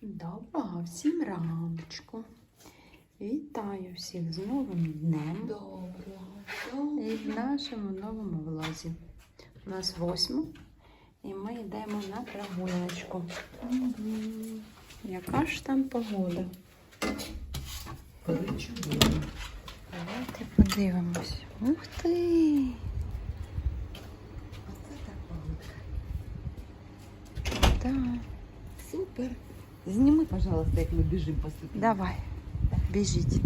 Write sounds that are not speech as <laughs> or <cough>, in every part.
Доброго всім раночку. Вітаю всіх з новим днем Доброго. і в нашому новому влозі. У нас восьма, і ми йдемо на прогуляночку. Яка ж там погода? Давайте подивимось. Ух ти! Оце так погодка. Да. Супер. Зніми, пожалуйста, як ми біжимо по ступеням. Давай, біжіть.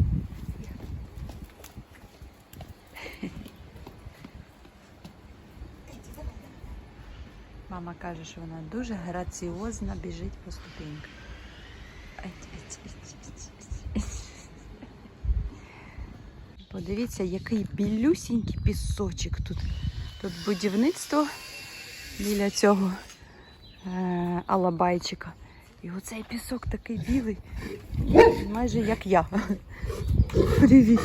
Мама каже, що вона дуже граціозно біжить по ступеньках. Подивіться, який білюсінький пісочок тут. Тут будівництво біля цього е- алабайчика. І оцей пісок такий білий, майже як я. Привіт.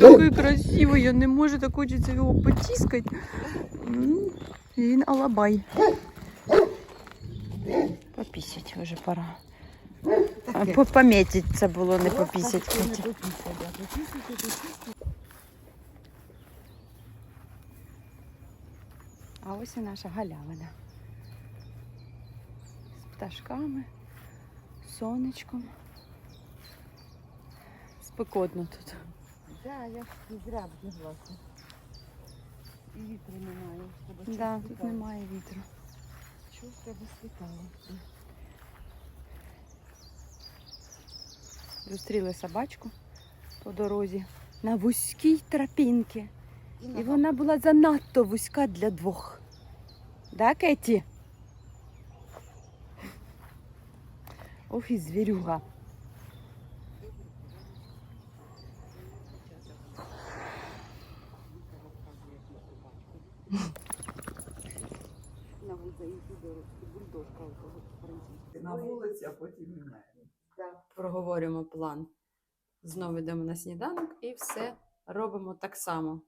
Такий красивий, я не можу так хочеться його потіскати. Він алабай. Попісять вже пора. А, Таке. по- Помітить це було не попісять. А ось і наша галявина. Пташками, сонечком. Спекотно тут. Да, я ж не зря власне. І вітру немає. Треба Да, тут немає вітру. Щось треба світало. Зустріли собачку по дорозі на вузькій тропінці. І вона була занадто вузька для двох. Да, Кеті? Ох, і звірюга. На. Бульдожка вулиці, а потім міняємо. Проговорюємо план. Знову йдемо на сніданок і все робимо так само.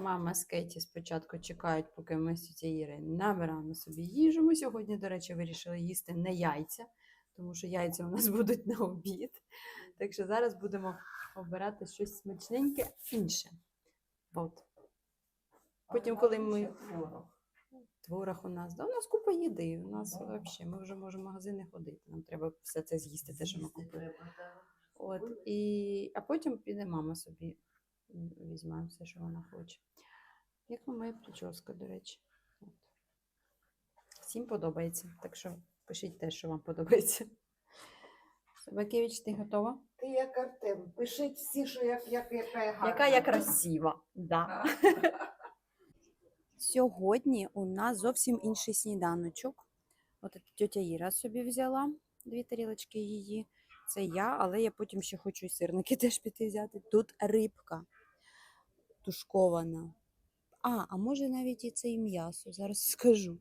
Мама з Кеті спочатку чекають, поки ми з Ірою набираємо собі їжу. Ми сьогодні, до речі, вирішили їсти не яйця, тому що яйця у нас <laughs> будуть на обід. Так що зараз будемо обирати щось смачненьке інше. От. Потім, коли ми. Творог. Творог у нас. Да, у нас купа їди. У нас взагалі ми вже можемо в магазини ходити. Нам треба все це з'їсти, те, що ми купили. От, і... А потім піде мама собі м, візьме все, що вона хоче. Як вам моя прическа, до речі. От. Всім подобається. Так що пишіть те, що вам подобається. Собакевич, ти готова? Ти як Артем. Пишіть всі, що як, як, яка я гарна. Яка я красива. Да. <laughs> Сьогодні у нас зовсім інший сніданочок. От тетя Іра собі взяла дві тарілочки її. Це я, але я потім ще хочу і сирники <laughs> теж піти взяти. Тут рибка тушкована. А, а може навіть і це і м'ясо, зараз скажу.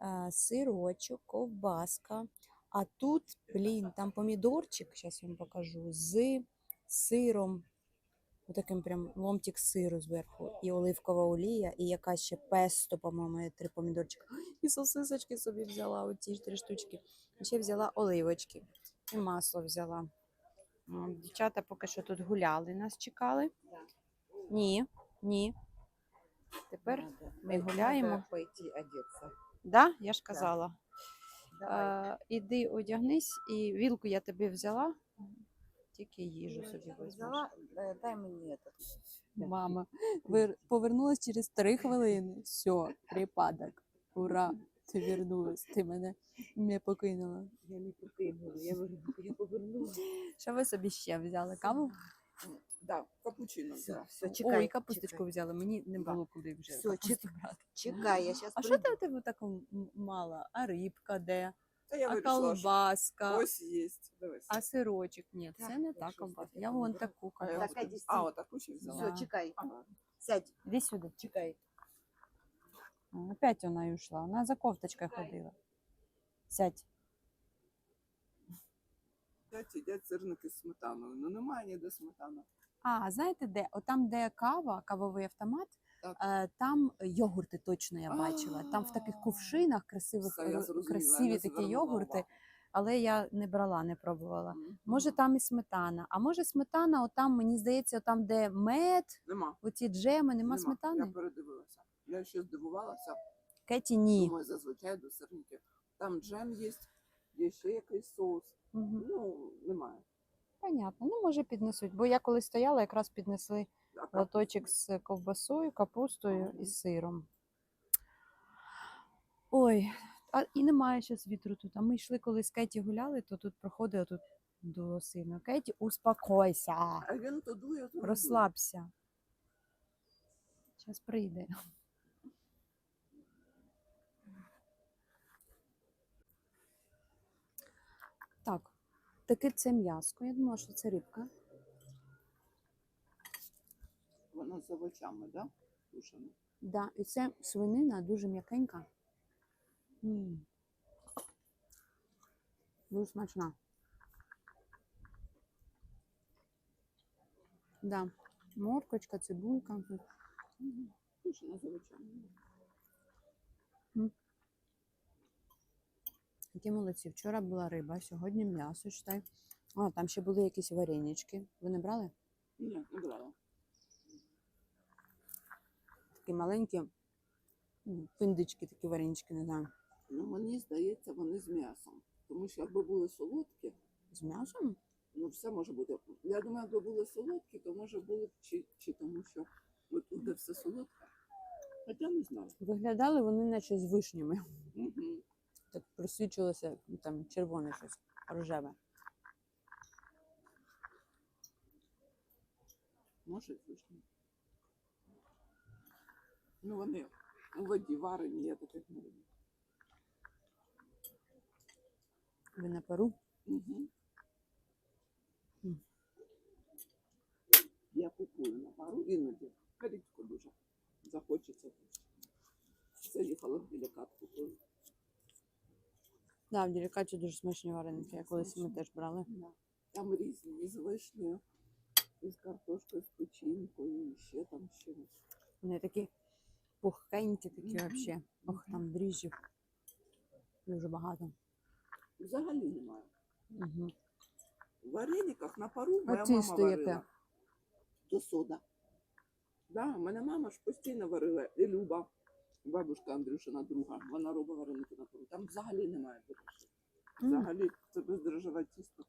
Е, Сирочок, ковбаска. А тут, блін, там помідорчик, зараз вам покажу, з сиром. Отаким прям ломтик сиру зверху, і оливкова олія, і якась ще песто, по-моєму, три помідорчика. І <gasps> сосисочки собі взяла, оці ж три штучки. І ще взяла оливочки. І масло взяла. Дівчата поки що тут гуляли, нас чекали. Ні, ні. Тепер ми гуляємо. пойти одеться. Да, я ж казала. Е, іди одягнись, і вілку я тобі взяла. Тільки їжу собі візьмеш. Взяла, е, дай мені этот. Мама, <laughs> вер... повернулась через три хвилини. <laughs> Все, припадок. Ура! Ти вернулась. Ти мене не покинула. Я не покинула, я повернула. Що ви собі ще взяли? Каву? Да, капучино. Все, да. все, чекай. Ой, капусточку чекай. взяли. Мені не Да. було куди вже. Всё, капусту чек- брати. Чекай, я зараз А що ти у тебе так мало? А рибка де? Та я а вирішила, що колбаска? ось є. Дивись. А сирочок? Ні, Так, це не так, та щось колбаска. таке Я вон таку А, я колбаску. Так, от- іди а стій. отак ще взяла. Все, чекай. Ага. Сядь, Іди сюди. чекай. А, Опять вона й ушла. Вона за кофточкою ходила. Сядь. П'ять їдять сирники з сметаною. Ну немає ніде сметани. А, знаєте де? Отам, де кава, кавовий автомат, е, там йогурти точно я бачила. Там в таких кувшинах красивих, Все, я зрозуміла, я красиві не такі звернула йогурти. увагу. але я не брала, не пробувала. М. Може, там і сметана. А може, сметана, отам, мені здається, там, де мед, Нема. оці джеми, нема, Я сметани? передивилася. Я ще здивувалася. Кеті, ні. Думаю, зазвичай до сирників. Там джем є, є ще якийсь соус. Мгм. Ну, немає. Понятно. Ну, може, піднесуть. Бо я коли стояла, якраз піднесли лоточок з ковбасою, капустою і сиром. Ой, а і немає зараз вітру тут. А ми йшли, коли з Кеті гуляли, то тут проходило тут дуло сильно. Кеті, успокойся, А він то дує. розслабся. Зараз прийде. Так, таке це м'яско. Я думала, що це рибка. Воно з овочами, да? Тушено. Да, і це свинина дуже м'якенька. М. Дуже смачна. Да. Моркочка, цибулька. Мгм. Тушено з овочами. Які молодці. Вчора була риба, сьогодні м'ясо, читай. А, там ще були якісь варенички. Ви не брали? Ні, не брала. Такі маленькі пиндички, такі варенички, не знаю. Ну, мені здається, вони з м'ясом. Тому що якби були солодкі, З м'ясом? ну все може бути. Я думаю, якби були солодкі, то може були б чи, чи тому, що от де все солодке. Хоча не знаю. Виглядали вони наче з вишнями. Просвічувалося ну, там червоне щось, рожеве. Може, і. Ну, вони у воді варені, я таких не люблю. Ви на пару? Угу. М. Я купую на пару іноді. Рідко дуже. Захочеться. Заїхала в делікат купую. Да, в делікаті дуже смачні вареники. Я колись ми теж брали. Да. Там різні, і з вишнею, і з картошкою, з печінкою, і ще там чимось. Вони такі пухкенькі, такі взагалі. Ох, там дріжджів. Дуже багато. Взагалі немає. Угу. В варениках на пару моя мама яке? варила. То сода. Да, мене мама ж постійно варила. І Люба, бабушка Андрюшина друга, вона робить вареники на пару. Там взагалі немає дрожжей. Взагалі це бездрожжеве тісто.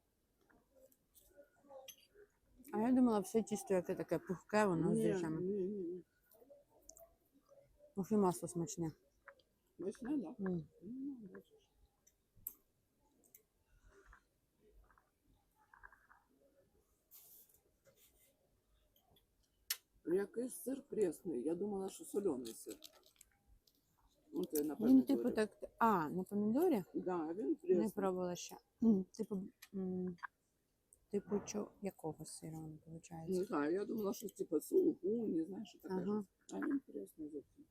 А я думала, все тісто, яке таке пухке, воно з Ні, дріжджами. ні, ні, ні. Ох, і масло смачне. Смачне, да? М. Ну, бачиш. Якийсь сир пресний. Я думала, що соляний сир. Ну, це на Він типу так. А, на помідорі? Да, він пресний. Не пробувала ще. М, Типу, м, типу, чо, якого сира він Не виходить? знаю, я думала, що типу сулугу, не знаю, що таке. Ага. А він пресний зовсім.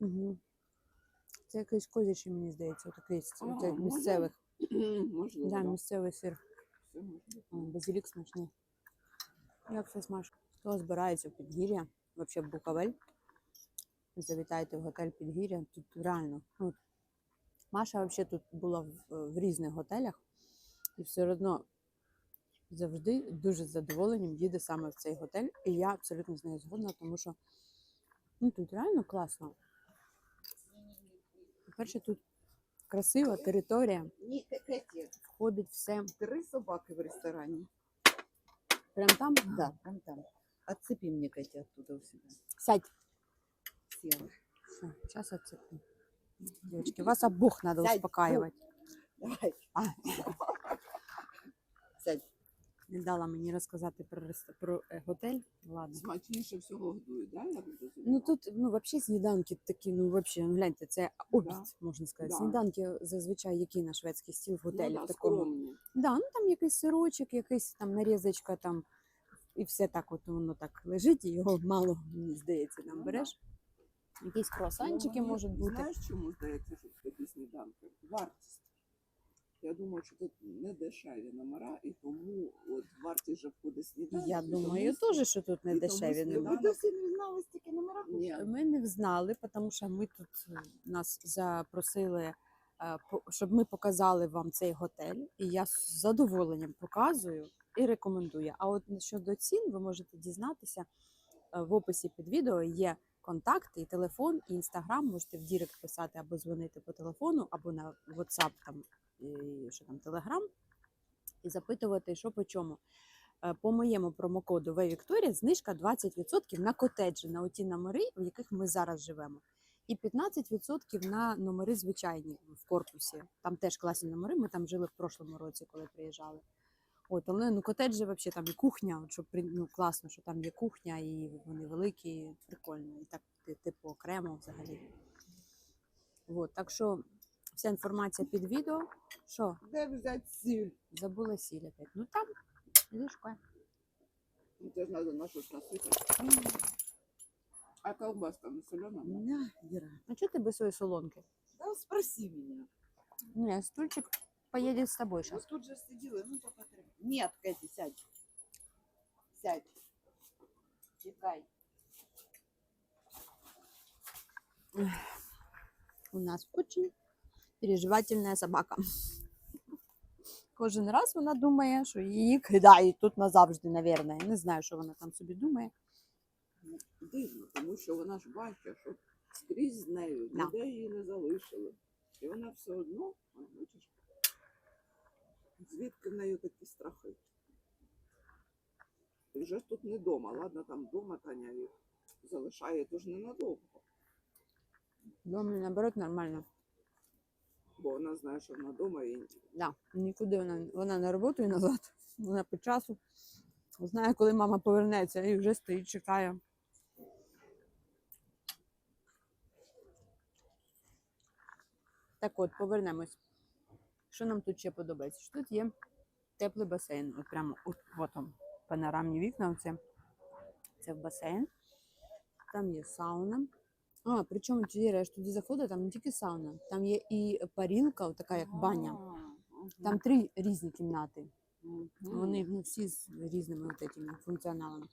Угу. Це якийсь козячий, мені здається, такий з А, може. місцевих. <clears throat> Можливо, Да, да. місцевий сир. Все. Базилік смачний. Як все смачно. Хто збирається в Підгір'я, взагалі в Буковель, завітайте в готель Підгір'я. Тут реально. Ну, Маша взагалі тут була в, в різних готелях і все одно завжди дуже з задоволенням їде саме в цей готель. І я абсолютно з нею згодна, тому що ну, тут реально класно. По-перше, тут красива територія, входить все. три собаки в ресторані. Прям там? Да, прям там. Отцепи мне, Катя, оттуда у себя. Сядь. Села. Все, сейчас отцеплю. Девочки, вас обух надо Сядь, успокаивать. Давай, А, <laughs> сядь. не дала мені розказати про, рест- про е, готель. Ладно. Смачніше всього годують, да? Я буду Ну тут ну, взагалі сніданки такі, ну взагалі, ну, гляньте, це обід, можна сказати. Да. Сніданки зазвичай які на шведський стіл в готелі ну, да, такому. скромні. Да, ну там якийсь сирочок, якийсь там нарізочка там. І все так от воно так лежить, і його мало, мені здається, там Ну, да. береш. Якісь круасанчики Ну, можуть бути. Знаєш, чому здається, що такі сніданки? Вартість. Я думаю, що тут не дешеві номера, і тому от вартість вже входить сніданок. Я тому думаю, теж, що тут не і дешеві немає. Ви досі не знали стільки номера? Ні, Ми не знали, тому що ми тут е, нас запросили е, щоб ми показали вам цей готель. І я з задоволенням показую і рекомендую. А от щодо цін, ви можете дізнатися е, в описі під відео є контакти, і телефон, і інстаграм. Можете в Дірект писати або дзвонити по телефону, або на WhatsApp там, і, що там, Telegram, і запитувати, що по чому. Е, По моєму промокоду Вікторія знижка 20% на котеджі, на оті номери, в яких ми зараз живемо. І 15% на номери звичайні в корпусі. Там теж класні номери. Ми там жили в прошлому році, коли приїжджали. От, але ну котеджі взагалі там і кухня, от, що ну, класно, що там є кухня, і вони великі, прикольно. І так, типу, окремо взагалі. От, так що вся інформація під відео. Що, Де взяти сіль? забула сіль опять. Ну там, шукай. Ну, це ж треба на щось насипати. А колбаска не солена? На, Ира. А чого ти без своєї солонки? Да спроси меня. Ні, стульчик поїде з тобою Вот зараз. тут же сидела, ну только три. Нет, Кэти, сядь. Сядь. Читай. У нас очень переживательна собака. Кожен раз вона думає, що її кидають тут назавжди, навірно. Я не знаю, що вона там собі думає. Ну, Дивно, тому що вона ж бачить, що скрізь з нею Да. ніде її не залишили. І вона все одно, от бачиш, звідки в неї такі страхи. І вже ж тут не вдома. Ладно, там вдома Таня їх залишає, то ж ненадовго. Дома, наоборот, нормально. Бо вона знає, що вона вдома і Да, нікуди вона, вона на роботу і назад. Вона по часу. Знає, коли мама повернеться і вже стоїть, чекає. Так от, повернемось. Що нам тут ще подобається? Що тут є теплий басейн. От прямо от, от там панорамні вікна. Оце. Це в басейн. Там є сауна. А, причому я ж туди заходила, там не тільки сауна, там є і парілка, така як баня. Там три різні кімнати. Вони ну, всі з різними от этими функціоналами.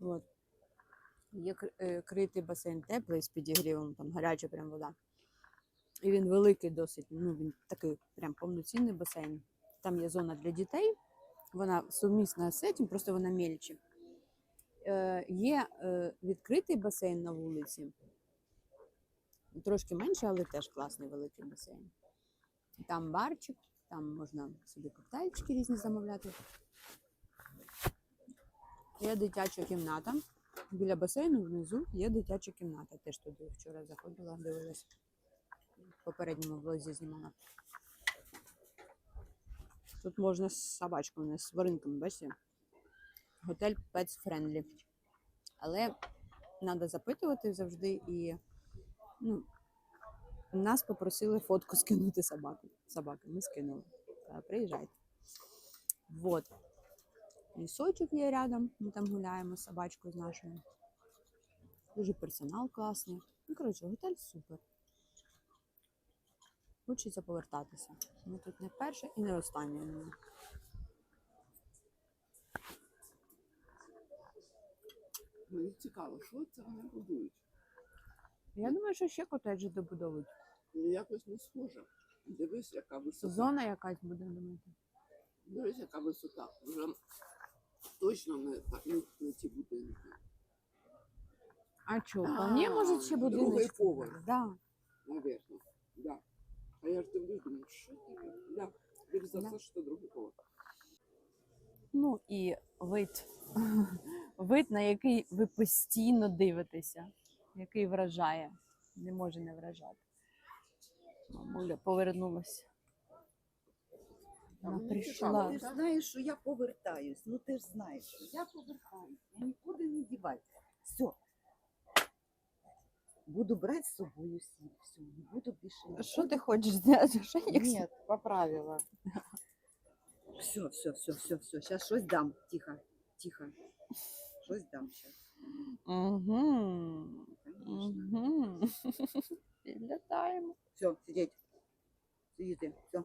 От. Є е, критий басейн теплий з підігрівом, там гаряча прям вода. І він великий досить, ну він такий прям повноцінний басейн. Там є зона для дітей, вона сумісна з цим, просто вона мельче. Е, є е, відкритий басейн на вулиці, трошки менше, але теж класний великий басейн. Там барчик, там можна собі коктейльчики різні замовляти. Є дитяча кімната. Біля басейну внизу є дитяча кімната. Теж туди вчора заходила, дивилась. Попередньому влозі знімала. Тут можна з собачками, з тваринками, бачите? Готель Pets Friendly. Але треба запитувати завжди і ну, нас попросили фотку скинути собаки. Собаки ми скинули. Приїжджайте. Вот. Лісочок є рядом, ми там гуляємо з собачкою з нашою. Дуже персонал класний. Ну, коротше, готель супер. Хочеться повертатися. Ми тут не перше і не останнє. Мені цікаво, що це вони будують. Я думаю, що ще котеджі добудовують. Ну, якось не схоже. Дивись, яка висота. Зона якась буде, думаєте. Дивись, яка висота. Вже точно не, так, не, не ті будинки. А А, вполне може ще другий будиночок. поверх. Да. Наверно. Да. А я ж дивлюсь, думаю, що таке? Да. Більш за все, що другий поверх. Ну і вид, <laughs> вид, на який ви постійно дивитеся, який вражає, не може не вражати. Мамуля повернулася. Вона прийшла. Ти ж знаєш, що я повертаюсь. Ну ти ж знаєш, що я повертаюсь. Я нікуди не діваюсь. Все. Буду брати з собою сіль. Все, не буду більше. Що ти хочеш зняти? Ошейник? Нет, поправила. Все, все, все, все, все. Сейчас щось дам. Тихо, тихо. Щось дам сейчас. Угу. Конечно. Угу. Підлітаємо. Все, сидеть. Сидите, все.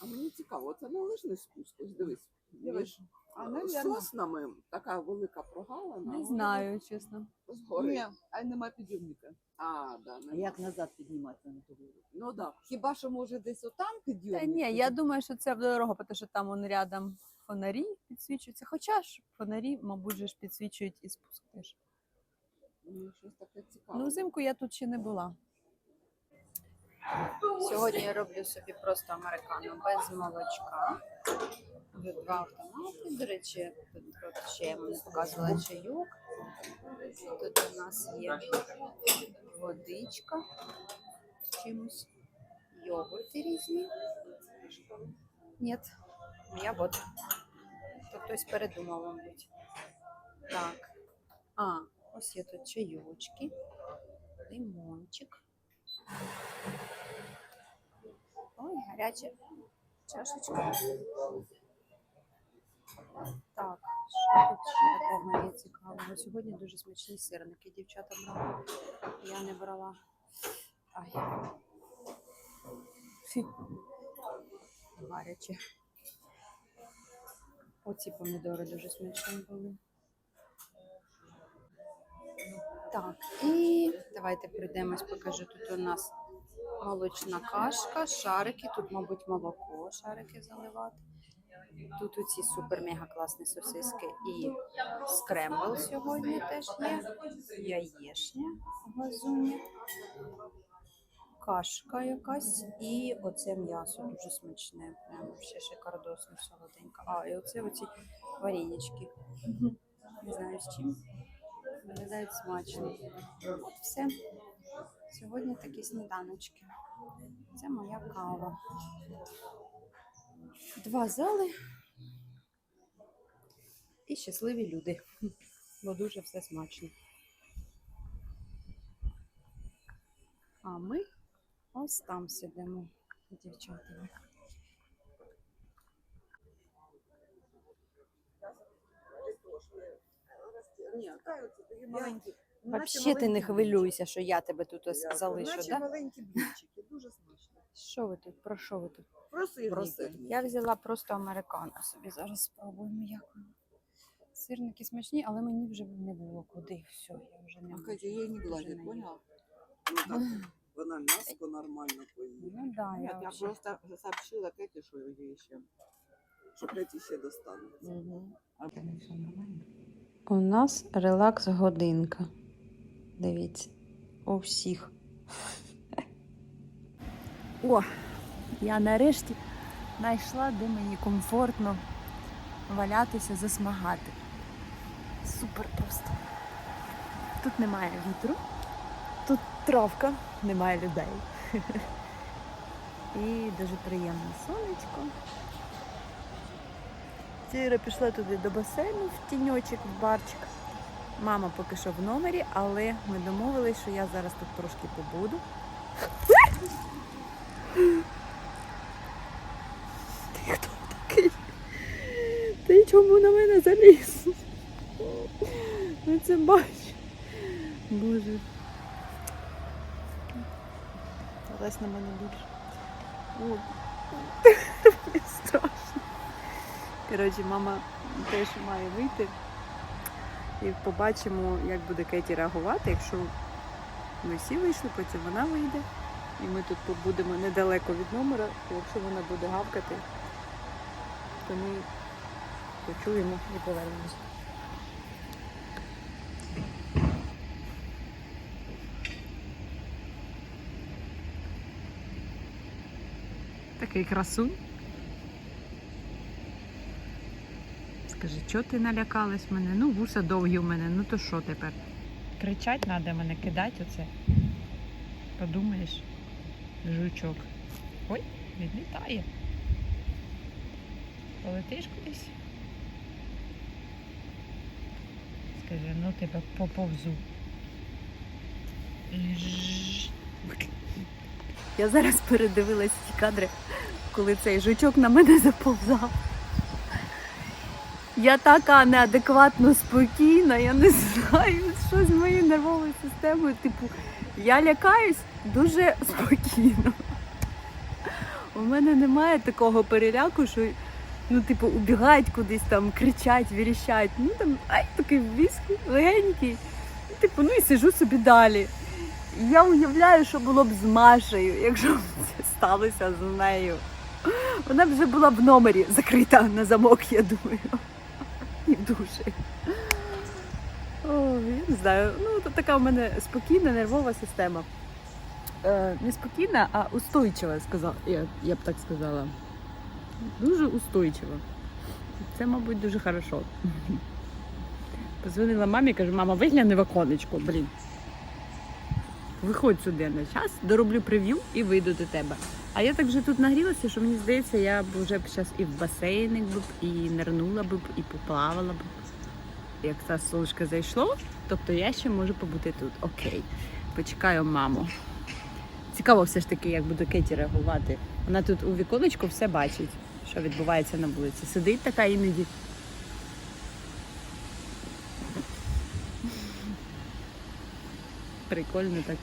А мені цікаво, це не лижний спуск. Ось дивись. Дивись. А, наверно. соснами така велика прогалина. Не знаю, чесно. Згори. Ні, а нема підйомника. А, да, А як назад підніматися на ту гору? Ну да. Хіба що може десь отам підйомник? Та ні, я думаю, що це дорога, тому що там он рядом фонарі підсвічуються. Хоча ж фонарі, мабуть, же ж підсвічують і спуск теж. Мені щось таке цікаве. Ну, взимку я тут ще не була. Сьогодні я роблю собі просто американо без молочка. Два автомати. До речі, тут ще я вам показувала чайок. Тут у нас є водичка з чимось, йогурти різні. Ні, моя вода. То хтось передумав, мабуть. Так. А, ось є тут чайочки, лимончик. Ой, гаряча чашечка. Так, що тут ще такого є цікавого? Сьогодні дуже смачні сирники дівчата брали. Я не брала. Ай. Фі. Гаряче. Оці помідори дуже смачні були. Так, і давайте пройдемось, покажу. Тут у нас молочна кашка, шарики, тут, мабуть, молоко, шарики заливати. Тут оці супер-мега класні сосиски і скрембл сьогодні теж є. Яєшня в. Кашка якась і оце м'ясо дуже смачне. Прямо ще шикардосно солоденько. А, і оце оці варенички. Не знаю з чим. Виглядають смачно. От все. Сьогодні такі сніданочки. Це моя кава. Два зали і щасливі люди. Бо дуже все смачно. А ми ось там сидимо дівчатами. Ні, хай оце такі маленькі. Взагалі ти не хвилюйся, що я тебе тут ось залишу, Наче да? маленькі блінчики, дуже смачно. Що ви тут? Про що ви тут? Просто Просто я взяла просто американо собі. Зараз спробуємо як воно. Сирники смачні, але мені вже не було куди. Все, я вже не можу. Катя, її не Вже не поняла? Ну так, <laughs> вона м'яско нормально поїла. Ну да, Нет, я, я вообще- просто сообщила Кэти, что ее еще. Что Кэти еще достанется. Мгм. А У нас релакс годинка. Дивіться, у всіх. <laughs> О, я нарешті знайшла, де мені комфортно валятися, засмагати. Супер просто. Тут немає вітру, тут травка, немає людей. <laughs> І дуже приємне сонечко. Тіра пішла туди до басейну в тіньочок, в барчик. Мама поки що в номері, але ми домовились, що я зараз тут трошки побуду. Ти хто такий? Ти чому на мене заліз? Ну це бачу. Боже. Залазь на мене більше. Коротше, мама теж має вийти. І побачимо, як буде Кеті реагувати. Якщо ми всі вийшли, потім вона вийде. І ми тут побудемо недалеко від номера. Якщо вона буде гавкати, то ми почуємо і повернемося. Такий красунь. Скажи, чого ти налякалась мене? Ну, вуса довгі у мене, ну то що тепер? Кричать треба мене кидати оце. Подумаєш, жучок. Ой, відлітає. Полетиш кудись? Скажи, ну тебе поповзу. Я зараз передивилась ці кадри, коли цей жучок на мене заповзав. Я така неадекватно спокійна, я не знаю, що з моєю нервовою системою. Типу, я лякаюсь дуже спокійно. У мене немає такого переляку, що ну, типу, убігають кудись там, кричать, віріщать. Ну там ай, такий віск легенький. Ну, Типу, ну і сижу собі далі. Я уявляю, що було б з Машею, якщо б це сталося з нею. Вона б вже була в номері закрита на замок, я думаю. І в душі. О, я не знаю. Ну, то така у мене спокійна нервова система. Е, не спокійна, а устойчива, сказала. Я, я б так сказала. Дуже устойчива. Це, мабуть, дуже хорошо. Позвонила мамі, кажу, мама, вигляни в блін. Виходь сюди на час, дороблю прев'ю і вийду до тебе. А я так вже тут нагрілася, що мені здається, я б вже б зараз і в басейник би б, і нирнула б, і поплавала б. Як це сонечко зайшло, тобто я ще можу побути тут. Окей. Почекаю маму. Цікаво все ж таки, як буде Кеті реагувати. Вона тут у віконечку все бачить, що відбувається на вулиці. Сидить така іноді. Прикольно так.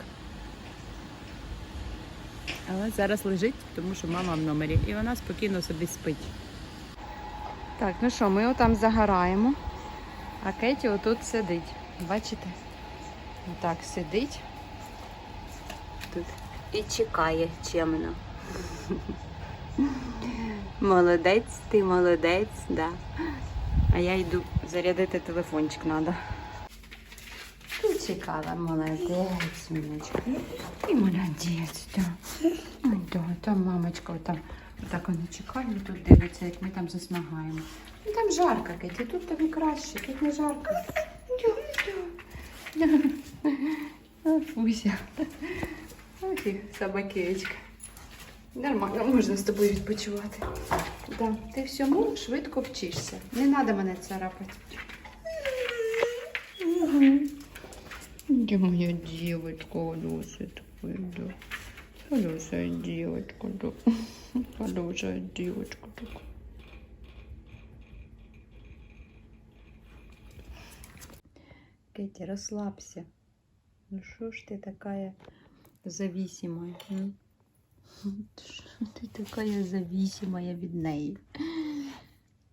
Але зараз лежить, тому що мама в номері, і вона спокійно собі спить. Так, ну що, ми отам загораємо, а Кеті отут сидить. Бачите? Отак сидить тут і чекає чемно. <laughs> Молодець, ти молодець, да. А я йду зарядити телефончик треба. Ти чекала, молодець, міночка. Ти молодець, да. Ой, да, там мамочка там так вона чекає, тут дивиться, як ми там засмагаємо. Ну там жарко, Кеті, тут тобі краще, тут не жарко. Фуся. Ох, і собакеечка. Нормально, можна з тобою відпочивати. Да. Ти всьому швидко вчишся. Не треба мене царапати. Где моя девочка, Алёша такой, да. Хорошая девочка, да. Хорошая девочка такая. Кетя, расслабься. Ну что ж ты такая зависимая? м? Що ти така зависимая від неї?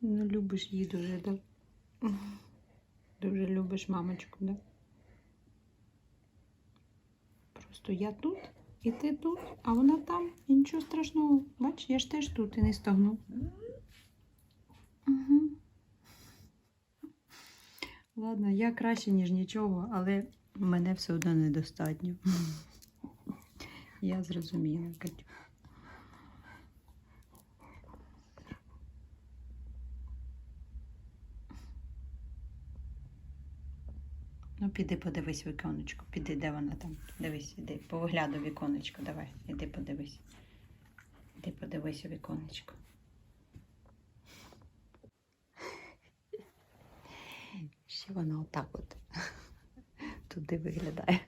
Ну, любиш її дуже, да? Дуже любиш мамочку, да? Просто я тут, і ти тут, а вона там, і нічого страшного. Бач, я ж теж тут і не стогну. Угу. Ладно, я краще, ніж нічого, але мене все одно недостатньо. Я зрозуміла, Катю. Ну, піди подивись віконечко. Піди, де вона там. Дивись, іди. Повиглядай віконечко, давай. Іди подивись. Іди подивись у віконечко. Ще вона отак от туди виглядає.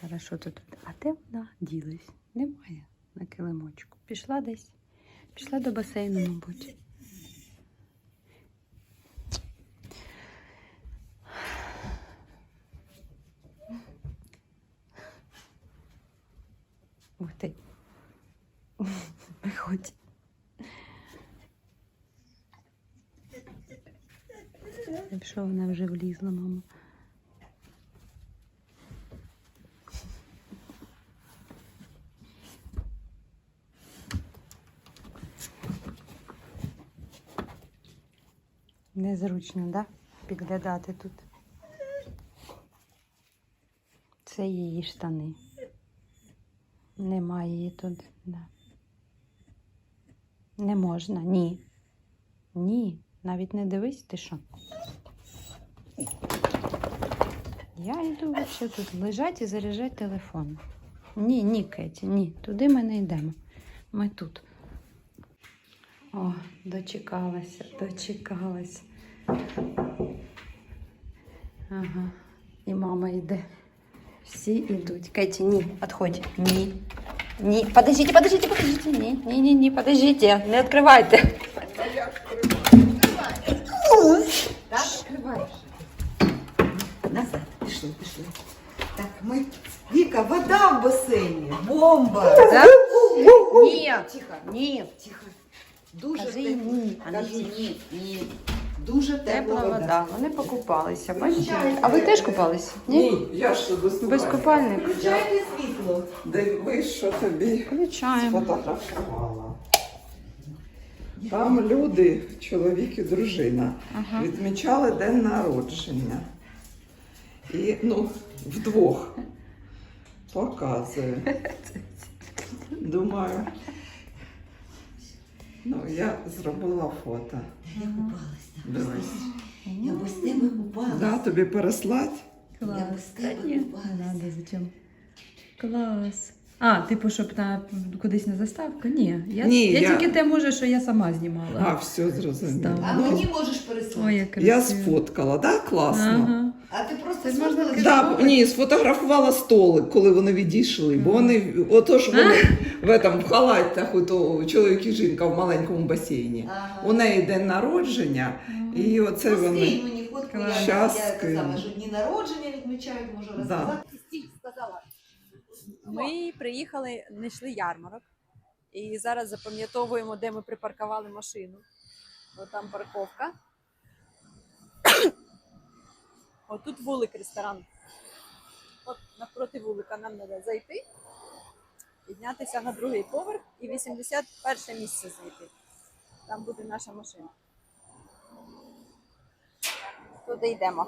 Хорошо тут. А де вона ділась? Немає на килимочку. Пішла десь. Пішла до басейну, мабуть. Ух ти. Виходь. Якщо вона вже влізла, мама. Незручно, да? Підглядати тут. Це її штани. Немає її тут. Да. Не можна, ні. Ні. Навіть не дивись, ти що. Я йду взагалі тут лежать і заряджати телефон. Ні, ні, Кеті, ні. Туди ми не йдемо. Ми тут. О, дочекалася, дочекалася. Ага. І мама йде. Всі йдуть. Кеті, ні, відходь. Ні. Ні. Подождите, подождите, подождите. Ні, ні, ні, ні, подождите. Не відкривайте. Так, відкриваєш. Назад, пішли. Так, ми. Віка, вода в басейні. Бомба. Так? Ні, тихо, ні, тихо. Дуже Кажи тепла. ні, а не Кажи ні. ні, ні. Дуже Тепла вода. Вони покупалися, бачите? А ви теж купались? Ні, я ж без, Без купальника. Включайте світло. Дивись, що тобі Включаємо. сфотографувала. Там люди, чоловік і дружина, Ага. відмічали день народження. І ну, вдвох показую. Думаю. Ну, я зробила фото. Я купалась там. Дивись. Я без тебе купалась. Да, тобі переслать? Я без тебе купалась. Надо, зачем? Клас. А, типу, щоб на кудись на заставку? Ні. Я, Ні, я, я- тільки те може, що я сама знімала. А, все зрозуміло. А Ну, мені можеш переслати. Ой, як я сфоткала, да? Класно. Ага. А ти просто Це можна сфоткала? Да, ні, сфотографувала столик, коли вони відійшли, бо вони отож вони в этом в халатах, ото чоловік і жінка в маленькому басейні. Ага. У неї день народження, і оце Ну, вони. скинь мені фотку, я. Щас я це скину. саме, що дні народження відмічають, можу розказати. Стіль сказала. Ми приїхали, знайшли ярмарок. І зараз запам'ятовуємо, де ми припаркували машину. От там парковка. Отут вулик ресторан. От навпроти вулика нам треба зайти, піднятися на другий поверх і 81 місце знайти. Там буде наша машина. Туди йдемо.